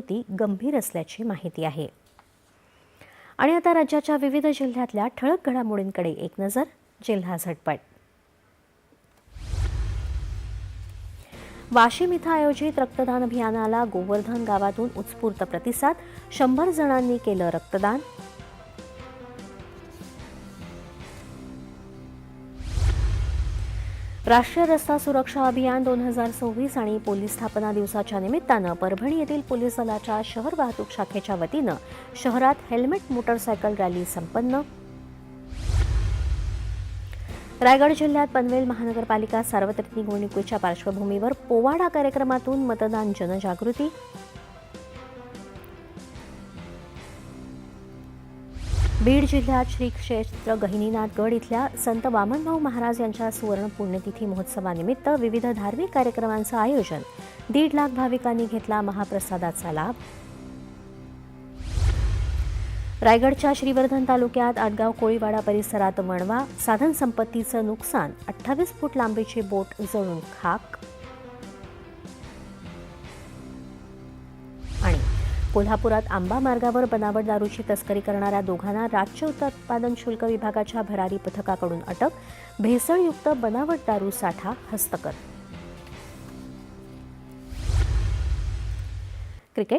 प्रकृती गंभीर असल्याची माहिती आहे. आणि आता राज्याच्या विविध जिल्ह्यातल्या ठळक घडामोडींकडे एक नजर जिल्हा झटपट. वाशिम इथं आयोजित रक्तदान अभियानाला गोवर्धन गावातून उत्स्फूर्त प्रतिसाद शंभर जणांनी केलं रक्तदान. राष्ट्रीय रस्ता सुरक्षा अभियान दोन हजार सव्वीस आणि पोलीस स्थापना दिवसाच्या निमित्तानं परभणी येथील पोलीस दलाच्या शहर वाहतूक शाखेच्या वतीनं शहरात हेल्मेट मोटरसायकल रॅली संपन्न. रायगड जिल्ह्यात पनवेल महानगरपालिका सार्वत्रिक निवडणुकीच्या पार्श्वभूमीवर पोवाडा कार्यक्रमातून मतदान जनजागृती. बीड जिल्ह्यात श्री क्षेत्र गहिनीनाथगड इथल्या संत वामनभाऊ महाराज यांच्या सुवर्ण पुण्यतिथी महोत्सवानिमित्त विविध धार्मिक कार्यक्रमांचं आयोजन. दीड लाख भाविकांनी घेतला महाप्रसादाचा लाभ. रायगडच्या श्रीवर्धन तालुक्यात आडगाव कोळीवाडा परिसरात वणवा साधन संपत्तीचं नुकसान. अठ्ठावीस फूट लांबीची बोट जळून खाक. कोल्हापुरात आंबा मार्गावर बनावट दारूची तस्करी करणाऱ्या दोघांना राज्य उत्पादन शुल्क विभागाच्या भरारी पथकाकडून अटक भेसळयुक्त बनावट दारू साठा हस्तकर क्रिकेट